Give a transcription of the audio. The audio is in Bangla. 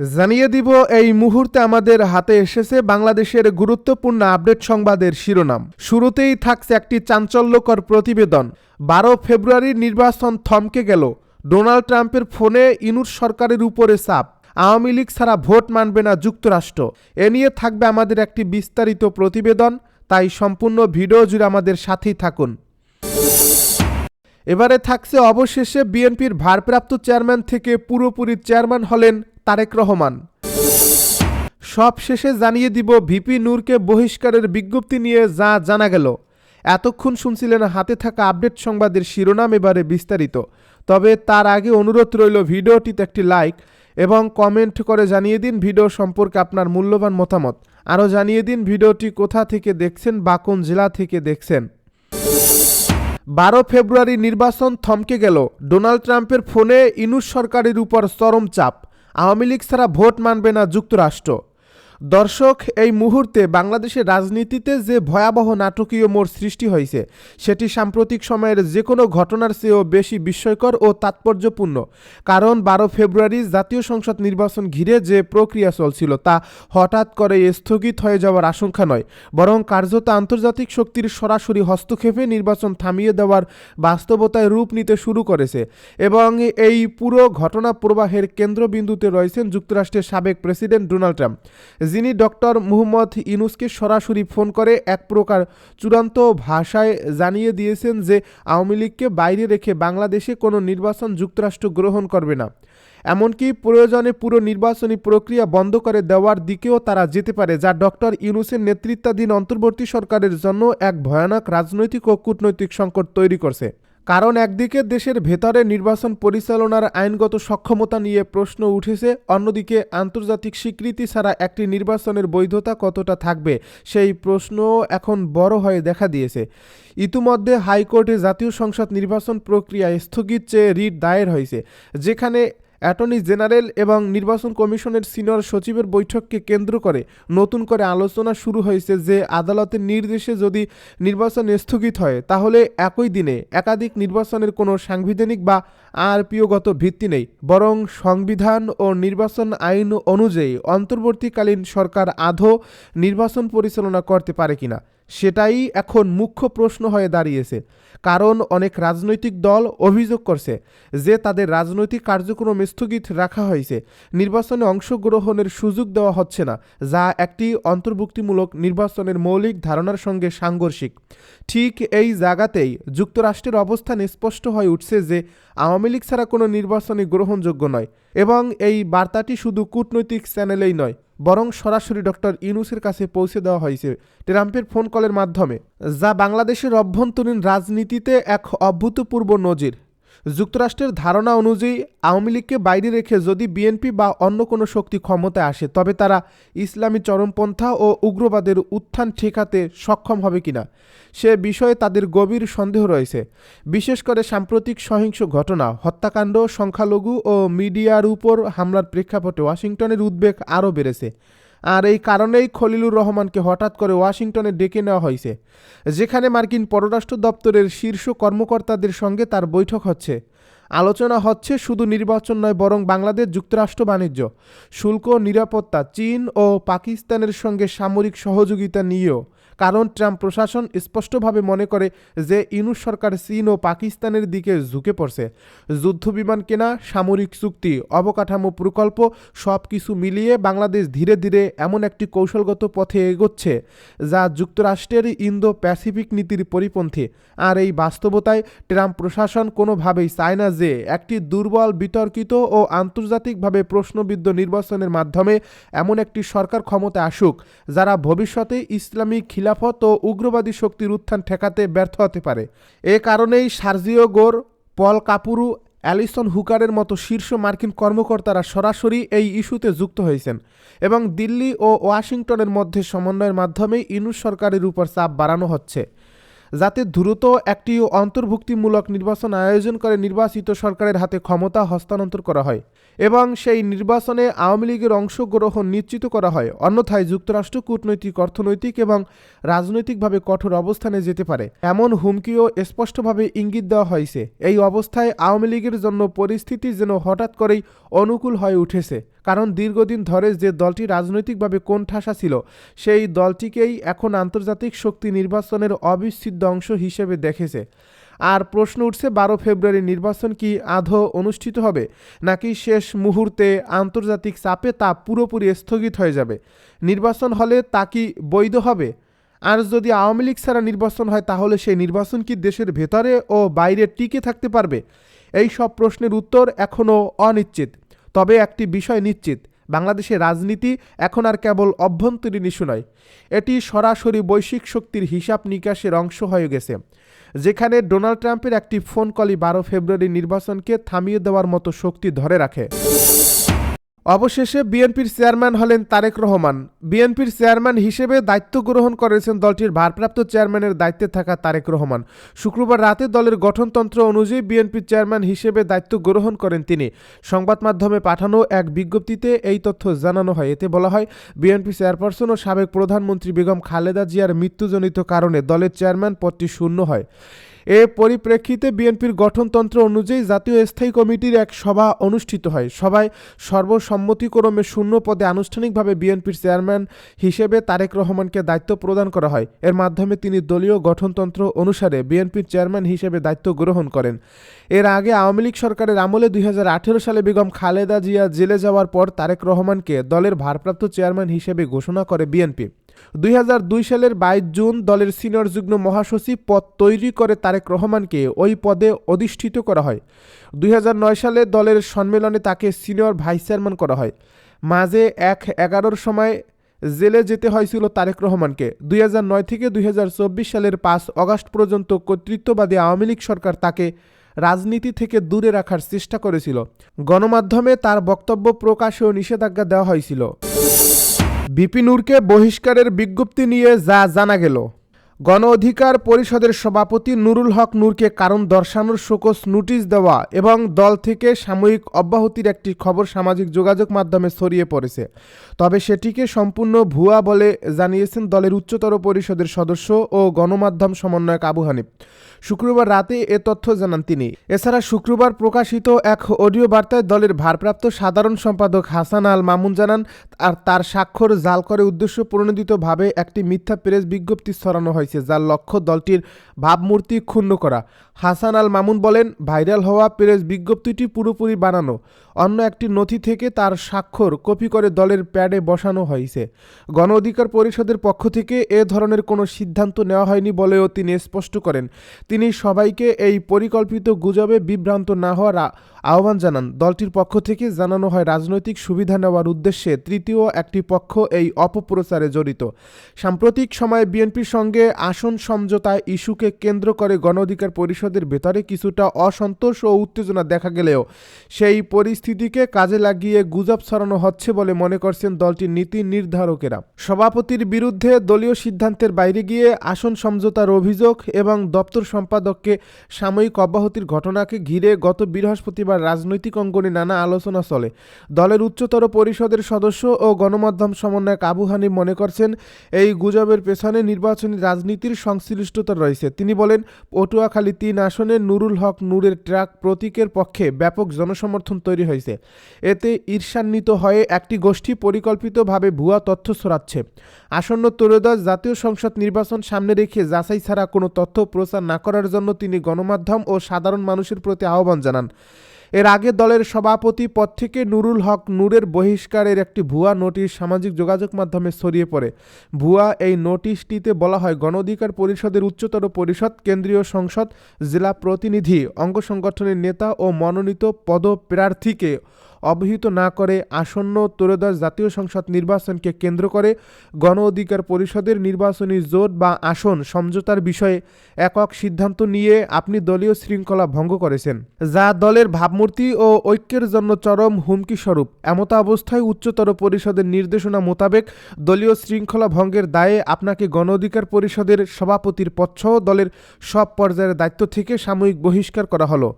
জানিয়ে দিব, এই মুহূর্তে আমাদের হাতে এসেছে বাংলাদেশের গুরুত্বপূর্ণ আপডেট সংবাদের শিরোনাম। শুরুতেই থাকছে একটি চাঞ্চল্যকর প্রতিবেদন। বারো ফেব্রুয়ারির নির্বাচন থমকে গেল। ডোনাল্ড ট্রাম্পের ফোনে ইনুর সরকারের উপরে চাপ। আওয়ামী লীগ ছাড়া ভোট মানবে না যুক্তরাষ্ট্র। এ নিয়ে থাকবে আমাদের একটি বিস্তারিত প্রতিবেদন। তাই সম্পূর্ণ ভিডিও জুড়ে আমাদের সাথেই থাকুন। এবারে থাকছে অবশেষে বিএনপির ভারপ্রাপ্ত চেয়ারম্যান থেকে পুরোপুরি চেয়ারম্যান হলেন তারেক রহমান। সব শেষে জানিয়ে দিব ভিপি নূরকে বহিষ্কারের বিজ্ঞপ্তি নিয়ে যা জানা গেল। এতক্ষণ শুনছিলেন হাতে থাকা আপডেট সংবাদের শিরোনাম এবারে বিস্তারিত। তবে তার আগে অনুরোধ রইল ভিডিওটিতে একটি লাইক এবং কমেন্ট করে জানিয়ে দিন ভিডিও সম্পর্কে আপনার মূল্যবান মতামত। আরও জানিয়ে দিন ভিডিওটি কোথা থেকে দেখছেন বা কোন জেলা থেকে দেখছেন। বারো ফেব্রুয়ারি নির্বাচন থমকে গেল। ডোনাল্ড ট্রাম্পের ফোনে ইনুস সরকারের উপর চরম চাপ। আওয়ামী লীগ ছাড়া ভোট মানবে না যুক্তরাষ্ট্র। দর্শক, এই মুহূর্তে বাংলাদেশের রাজনীতিতে যে ভয়াবহ নাটকীয় মোড় সৃষ্টি হয়েছে, সেটি সাম্প্রতিক সময়ের যে কোনো ঘটনার চেয়েও বেশি বিস্ময়কর ও তাৎপর্যপূর্ণ। কারণ বারো ফেব্রুয়ারি জাতীয় সংসদ নির্বাচন ঘিরে যে প্রক্রিয়া চলছিল, তা হঠাৎ করে স্থগিত হয়ে যাওয়ার আশঙ্কা নয়, বরং কার্যত আন্তর্জাতিক শক্তির সরাসরি হস্তক্ষেপে নির্বাচন থামিয়ে দেওয়ার বাস্তবতায় রূপ নিতে শুরু করেছে। এবং এই পুরো ঘটনা প্রবাহের কেন্দ্রবিন্দুতে রয়েছেন যুক্তরাষ্ট্রের সাবেক প্রেসিডেন্ট ডোনাল্ড ট্রাম্প। যিনি ডক্টর মুহম্মদ ইউনুসকে সরাসরি ফোন করে এক প্রকার চূড়ান্ত ভাষায় জানিয়ে দিয়েছেন যে আওয়ামী লীগকে বাইরে রেখে বাংলাদেশে কোনো নির্বাচন যুক্তরাষ্ট্র গ্রহণ করবে না। এমনকি প্রয়োজনে পুরো নির্বাচনী প্রক্রিয়া বন্ধ করে দেওয়ার দিকেও তারা যেতে পারে, যা ডক্টর ইউনুসের নেতৃত্বাধীন অন্তর্বর্তী সরকারের জন্য এক ভয়ানক রাজনৈতিক ও কূটনৈতিক সংকট তৈরি করছে। কারণ একদিকে দেশের ভেতরে নির্বাচন পরিচালনার আইনগত সক্ষমতা নিয়ে প্রশ্ন উঠেছে, অন্যদিকে আন্তর্জাতিক স্বীকৃতি ছাড়া একটি নির্বাচনের বৈধতা কতটা থাকবে সেই প্রশ্ন এখন বড় হয়ে দেখা দিয়েছে। ইতিমধ্যে হাইকোর্টে জাতীয় সংসদ নির্বাচন প্রক্রিয়া স্থগিত চেয়ে রিট দায়ের হয়েছে, যেখানে অ্যাটর্নি জেনারেল এবং নির্বাচন কমিশনের সিনিয়র সচিবের বৈঠককে কেন্দ্র করে নতুন করে আলোচনা শুরু হয়েছে যে আদালতের নির্দেশে যদি নির্বাচন স্থগিত হয়, তাহলে একই দিনে একাধিক নির্বাচনের কোনো সাংবিধানিক বা আরপিওগত ভিত্তি নেই। বরং সংবিধান ও নির্বাচন আইন অনুযায়ী অন্তর্বর্তীকালীন সরকার আধো নির্বাচন পরিচালনা করতে পারে কিনা। সেটাই এখন মুখ্য প্রশ্ন হয়ে দাঁড়িয়েছে। কারণ অনেক রাজনৈতিক দল অভিযোগ করছে যে তাদের রাজনৈতিক কার্যক্রম স্থগিত রাখা হয়েছে। নির্বাচনে অংশগ্রহণের সুযোগ দেওয়া হচ্ছে না, যা একটি অন্তর্ভুক্তিমূলক নির্বাচনের মৌলিক ধারণার সঙ্গে সাংঘর্ষিক। ঠিক এই জায়গাতেই যুক্তরাষ্ট্রের অবস্থান স্পষ্ট হয়ে উঠছে যে আওয়ামী লীগ ছাড়া কোনো নির্বাচনই গ্রহণযোগ্য নয় এবং এই বার্তাটি শুধু কূটনৈতিক চ্যানেলেই নয়। বরং সরাসরি ডক্টর ইউনুসের কাছে পৌঁছে দেওয়া হয়েছে ট্রাম্পের ফোন কলের মাধ্যমে, যা বাংলাদেশের অভ্যন্তরীণ রাজনীতিতে এক অভূতপূর্ব নজির। যুক্তরাষ্ট্রের ধারণা অনুযায়ী, আওয়ামী লীগকে বাইরে রেখে যদি বিএনপি বা অন্য কোনো শক্তি ক্ষমতায় আসে, তবে তারা ইসলামী চরমপন্থা ও উগ্রবাদের উত্থান ঠেকাতে সক্ষম হবে কিনা, সে বিষয়ে তাদের গভীর সন্দেহ রয়েছে। বিশেষ করে সাম্প্রতিক সহিংস ঘটনা, হত্যাকাণ্ড, সংখ্যালঘু ও মিডিয়ার উপর হামলার প্রেক্ষাপটে ওয়াশিংটনের উদ্বেগ আরও বেড়েছে। আর এই কারণেই খলিলুর রহমানকে হঠাৎ করে ওয়াশিংটনে ডেকে নেওয়া হয়েছে, যেখানে মার্কিন পররাষ্ট্র দপ্তরের শীর্ষ কর্মকর্তাদের সঙ্গে তার বৈঠক হচ্ছে। আলোচনা হচ্ছে শুধু নির্বাচন নয়, বরং বাংলাদেশ যুক্তরাষ্ট্র বাণিজ্য, শুল্ক, নিরাপত্তা, চীন ও পাকিস্তানের সঙ্গে সামরিক সহযোগিতা নিয়েও। কারণ ট্রাম্প প্রশাসন স্পষ্টভাবে মনে করে যে ইনুস সরকার চীন ও পাকিস্তানের দিকে ঝুঁকে পড়ছে। যুদ্ধবিমান কেনা, সামরিক চুক্তি, অবকাঠামো প্রকল্প সব কিছু মিলিয়ে বাংলাদেশ ধীরে ধীরে এমন একটি কৌশলগত পথে এগোচ্ছে, যা যুক্তরাষ্ট্রের ইন্দো প্যাসিফিক নীতির পরিপন্থী। আর এই বাস্তবতায় ট্রাম্প প্রশাসন কোনোভাবেই চায় না যে একটি দুর্বল, বিতর্কিত ও আন্তর্জাতিকভাবে প্রশ্নবিদ্ধ নির্বাচনের মাধ্যমে এমন একটি সরকার ক্ষমতা আসুক, যারা ভবিষ্যতে ইসলামিক খিলাফত ও উগ্রবাদী শক্তির উত্থান ঠেকাতে ব্যর্থ হতে পারে। এ কারণেই সার্জিও গোর, পল কাপুরু, অ্যালিসন হুকারের মতো শীর্ষ মার্কিন কর্মকর্তারা সরাসরি এই ইস্যুতে যুক্ত হয়েছেন এবং দিল্লি ও ওয়াশিংটনের মধ্যে সমন্বয়ের মাধ্যমে ইনুস সরকারের উপর চাপ বাড়ানো হচ্ছে। যাতে দ্রুত একটি অন্তর্ভুক্তিমূলক নির্বাচন আয়োজন করে নির্বাচিত সরকারের হাতে ক্ষমতা হস্তান্তর করা হয় এবং সেই নির্বাচনে আওয়ামী লীগের অংশগ্রহণ নিশ্চিত করা হয়। অন্যথায় যুক্তরাষ্ট্র কূটনৈতিক, অর্থনৈতিক এবং রাজনৈতিকভাবে কঠোর অবস্থানে যেতে পারে। এমন হুমকিও স্পষ্টভাবে ইঙ্গিত দেওয়া হয়েছে। এই অবস্থায় আওয়ামী লীগের জন্য পরিস্থিতি যেন হঠাৎ করেই অনুকূল হয়ে উঠেছে। কারণ দীর্ঘদিন ধরে যে দলটি রাজনৈতিকভাবে কোণঠাসা ছিল, সেই দলটিকেই এখন আন্তর্জাতিক শক্তি নির্বাচনের অবিচ্ছেদ্য অংশ হিসেবে দেখেছে। আর প্রশ্ন উঠছে, বারো ফেব্রুয়ারি নির্বাচন কি আধো অনুষ্ঠিত হবে, নাকি শেষ মুহূর্তে আন্তর্জাতিক চাপে তা পুরোপুরি স্থগিত হয়ে যাবে? নির্বাচন হলে তা কি বৈধ হবে? আর যদি আওয়ামী লীগ ছাড়া নির্বাচন হয়, তাহলে সেই নির্বাচন কি দেশের ভেতরে ও বাইরে টিকে থাকতে পারবে? এই সব প্রশ্নের উত্তর এখনও অনিশ্চিত। তবে একটি বিষয় নিশ্চিত বাংলাদেশের রাজনীতি এখন আর কেবল অভ্যন্তরীণ ইস্যু নয়। এটি সরাসরি বৈশ্বিক শক্তির হিসাব নিকাশের অংশ হয়ে গেছে, যেখানে ডোনাল্ড ট্রাম্পের একটি ফোন কলই বারো ফেব্রুয়ারি নির্বাচনকে থামিয়ে দেওয়ার মতো শক্তি ধরে রাখে। অবশেষে বিএনপির চেয়ারম্যান হলেন তারেক রহমান। বিএনপির চেয়ারম্যান হিসেবে দায়িত্ব গ্রহণ করেছেন দলটির ভারপ্রাপ্ত চেয়ারম্যানের দায়িত্বে থাকা তারেক রহমান। শুক্রবার রাতে দলের গঠনতন্ত্র অনুযায়ী বিএনপির চেয়ারম্যান হিসেবে দায়িত্ব গ্রহণ করেন তিনি। সংবাদ মাধ্যমে পাঠানো এক বিজ্ঞপ্তিতে এই তথ্য জানানো হয়। এতে বলা হয়, বিএনপি চেয়ারপারসন ও সাবেক প্রধানমন্ত্রী বেগম খালেদা জিয়ার মৃত্যুজনিত কারণে দলের চেয়ারম্যান পদটি শূন্য হয়। এ পরিপ্রেক্ষিতে বিএনপির গঠনতন্ত্র অনুযায়ী জাতীয় স্থায়ী কমিটির এক সভা অনুষ্ঠিত হয়। সভায় সর্বসম্মতিক্রমে শূন্য পদে আনুষ্ঠানিকভাবে বিএনপির চেয়ারম্যান হিসেবে তারেক রহমানকে দায়িত্ব প্রদান করা হয়। এর মাধ্যমে তিনি দলীয় গঠনতন্ত্র অনুসারে বিএনপির চেয়ারম্যান হিসেবে দায়িত্ব গ্রহণ করেন। এর আগে আওয়ামী লীগ সরকারের আমলে দুই হাজার আঠেরো সালে বেগম খালেদা জিয়া জেলে যাওয়ার পর তারেক রহমানকে দলের ভারপ্রাপ্ত চেয়ারম্যান হিসেবে ঘোষণা করে বিএনপি। দুই হাজার দুই সালের বাইশ জুন দলের সিনিয়র যুগ্ম মহাসচিব পদ তৈরি করে তারেক রহমানকে ওই পদে অধিষ্ঠিত করা হয়। দুই হাজার নয় সালে দলের সম্মেলনে তাকে সিনিয়র ভাইস চেয়ারম্যান করা হয়। মাঝে এক এগারোর সময় জেলে যেতে হয়েছিল তারেক রহমানকে। দুই হাজার নয় থেকে দুই হাজার চব্বিশ সালের পাঁচ অগাস্ট পর্যন্ত কর্তৃত্ববাদী আওয়ামী লীগ সরকার তাকে রাজনীতি থেকে দূরে রাখার চেষ্টা করেছিল। গণমাধ্যমে তার বক্তব্য প্রকাশেও নিষেধাজ্ঞা দেওয়া হয়েছিল। বিপিনুরকে বহিষ্কারের বিজ্ঞপ্তি নিয়ে যা জানা গেল। গণ অধিকার পরিষদের সভাপতি নুরুল হক নূরকে কারণ দর্শানোর শোকস নোটিশ দেওয়া এবং দল থেকে সাময়িক অব্যাহতির একটি খবর সামাজিক যোগাযোগ মাধ্যমে ছড়িয়ে পড়েছে। তবে সেটিকে সম্পূর্ণ ভুয়া বলে জানিয়েছেন দলের উচ্চতর পরিষদের সদস্য ও গণমাধ্যম সমন্বয়ক আবু হানিফ। শুক্রবার রাতে এ তথ্য জানান তিনি। এছাড়া শুক্রবার প্রকাশিত এক অডিও বার্তায় দলের ভারপ্রাপ্ত সাধারণ সম্পাদক হাসান আল মামুন জানান, আর তার স্বাক্ষর জাল করে উদ্দেশ্য প্রণোদিতভাবে একটি মিথ্যা প্রেস বিজ্ঞপ্তি ছড়ানো হয়েছে যার লক্ষ্য দলটির ভাবমূর্তি ক্ষুণ্ণ করা। হাসান আল মামুন বলেন, ভাইরাল হওয়া প্রেস বিজ্ঞপ্তিটি পুরোপুরি বানানো। অন্য একটি নথি থেকে তার স্বাক্ষর কপি করে দলের প্যাডে বসানো হয়েছে। গণ অধিকার পরিষদের পক্ষ থেকে এ ধরনের কোনো সিদ্ধান্ত নেওয়া হয়নি বলেও তিনি স্পষ্ট করেন। তিনি সবাইকে এই পরিকল্পিত গুজবে বিভ্রান্ত না হওয়ার আহ্বান জানান। দলটির পক্ষ থেকে জানানো হয়, রাজনৈতিক সুবিধা নেওয়ার উদ্দেশ্যে তৃতীয় একটি পক্ষ এই অপপ্রচারে জড়িত। সাম্প্রতিক সময়ে বিএনপির সঙ্গে আসন সমঝোতা ইস্যুকে কেন্দ্র করে গণ অধিকার পরিষদের ভেতরে কিছুটা অসন্তোষ ও উত্তেজনা দেখা গেলেও সেই পরিস্থিতিকে কাজে লাগিয়ে গুজব ছড়ানো হচ্ছে বলে মনে করছেন দলটির নীতি নির্ধারকেরা। সভাপতির বিরুদ্ধে দলীয় সিদ্ধান্তের বাইরে গিয়ে আসন সমঝোতার অভিযোগ এবং দপ্তর সম্পাদককে সাময়িক অব্যাহতির ঘটনাকে ঘিরে গত বৃহস্পতিবার রাজনৈতিক অঙ্গনে নানা আলোচনা চলে। দলের উচ্চতর পরিষদের সদস্য ও গণমাধ্যম সমন্বয়ক আবু হানিফ মনে করছেন, এই গুজবের পেছনে নির্বাচনী রাজনীতির সংশ্লিষ্টতা রয়েছে। তিনি বলেন, পটুয়াখালী তিন আসনে নুরুল হক নূরের ট্রাক প্রতীকের পক্ষে ব্যাপক জনসমর্থন তৈরি হয়েছে। এতে ঈর্ষান্বিত হয়ে একটি গোষ্ঠী পরিকল্পিতভাবে ভুয়া তথ্য ছড়াচ্ছে। আসন্ন ত্রয়োদশ জাতীয় সংসদ নির্বাচন সামনে রেখে যাচাই ছাড়া কোনো তথ্য প্রচার না করার জন্য তিনি গণমাধ্যম ও সাধারণ মানুষের প্রতি আহ্বান জানান। এর আগে দলের সভাপতি পদ থেকে নুরুল হক নূরের বহিষ্কারের একটি ভুয়া নোটিশ সামাজিক যোগাযোগ মাধ্যমে ছড়িয়ে পড়ে। ভুয়া এই নোটিশটিতে বলা হয় গণ অধিকার পরিষদের উচ্চতর পরিষদ, কেন্দ্রীয় সংসদ, জেলা প্রতিনিধি, অঙ্গ সংগঠনের নেতা ও মনোনীত পদপ্রার্থীকে অবহিত না করে আসন্ন ত্রয়োদশ জাতীয় সংসদ নির্বাচনকে কেন্দ্র করে গণ অধিকার পরিষদের নির্বাচনী জোট বা আসন সমঝোতার বিষয়ে একক সিদ্ধান্ত নিয়ে আপনি দলীয় শৃঙ্খলা ভঙ্গ করেছেন, যা দলের ভাবমূর্তি ও ঐক্যের জন্য চরম হুমকি স্বরূপ। এমতা অবস্থায় উচ্চতর পরিষদের নির্দেশনা মোতাবেক দলীয় শৃঙ্খলা ভঙ্গের দায়ে আপনাকে গণ অধিকার পরিষদের সভাপতির পদসহ দলের সব পর্যায়ের দায়িত্ব থেকে সাময়িক বহিষ্কার করা হলো।